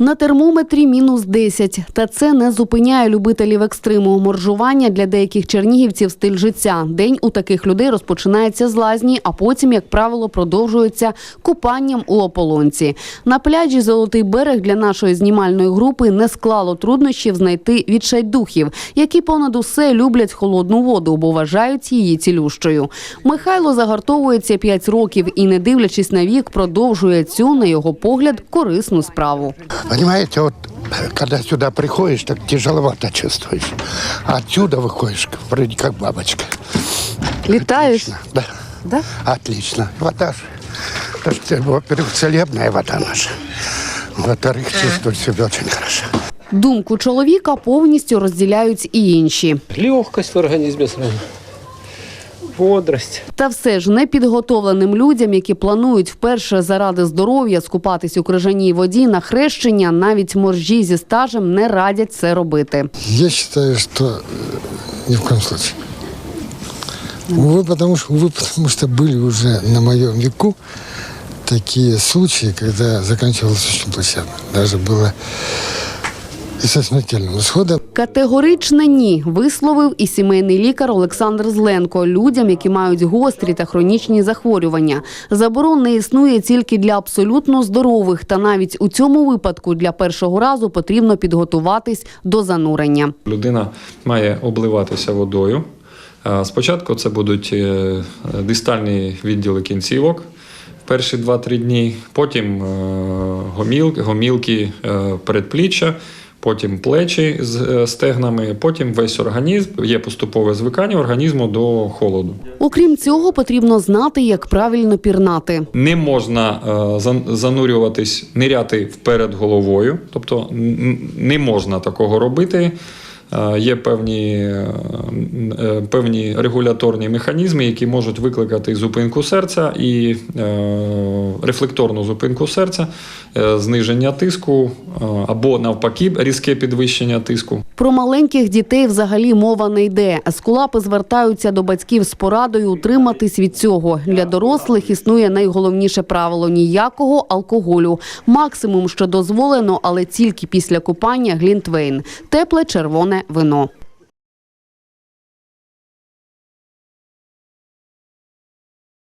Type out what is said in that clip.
На термометрі мінус 10. Та це не зупиняє любителів екстриму. Моржування для деяких чернігівців стиль життя. День у таких людей розпочинається з лазні, а потім, як правило, продовжується купанням у ополонці. На пляжі Золотий берег для нашої знімальної групи не склало труднощів знайти відчайдухів, які понад усе люблять холодну воду, бо вважають її цілющою. Михайло загартовується 5 років і, не дивлячись на вік, продовжує цю, на його погляд, корисну справу. Понимаете, вот когда сюда приходишь, так тяжеловато чувствуешь. А отсюда выходишь, вроде как бабочка. Літаєш? Да. Да? Отлично. Вода же. Это ж, во-первых, целебная вода наша. Во-вторых, чувствуешь себя очень хорошо. Думку чоловіка повністю розділяють і інші. Легкость в организме сразу. Бодрость. Та все ж непідготовленим людям, які планують вперше заради здоров'я скупатись у крижаній воді на хрещення, навіть моржі зі стажем не радять це робити. Я считаю, что э, ни в коем случае. Увы, потому что, увы, потому что были уже на моем веку такие случаи, когда заканчивалось очень плачевно. Даже было и со смертельным исходом. Категоричне ні висловив і сімейний лікар Олександр Зленко людям, які мають гострі та хронічні захворювання. Заборон не існує тільки для абсолютно здорових, та навіть у цьому випадку для першого разу потрібно підготуватись до занурення. Людина має обливатися водою. Спочатку це будуть е, дистальні відділи кінцівок в перші 2-3 дні, потім е, гоміл- гомілки е, передпліччя, потім плечі з е, стегнами, потім весь організм. Є поступове звикання організму до холоду. Окрім цього, потрібно знати, як правильно пірнати. Не можна е, зан- занурюватись, ниряти вперед головою, тобто не можна такого робити. Е, Є певні, е, е, певні регуляторні механізми, які можуть викликати зупинку серця і рефлекторну зупинку серця, зниження тиску або навпаки різке підвищення тиску. Про маленьких дітей взагалі мова не йде. Ескулапи звертаються до батьків з порадою утриматись від цього. Для дорослих існує найголовніше правило ніякого алкоголю. Максимум, що дозволено, але тільки після купання глінтвейн. Тепле червоне вино.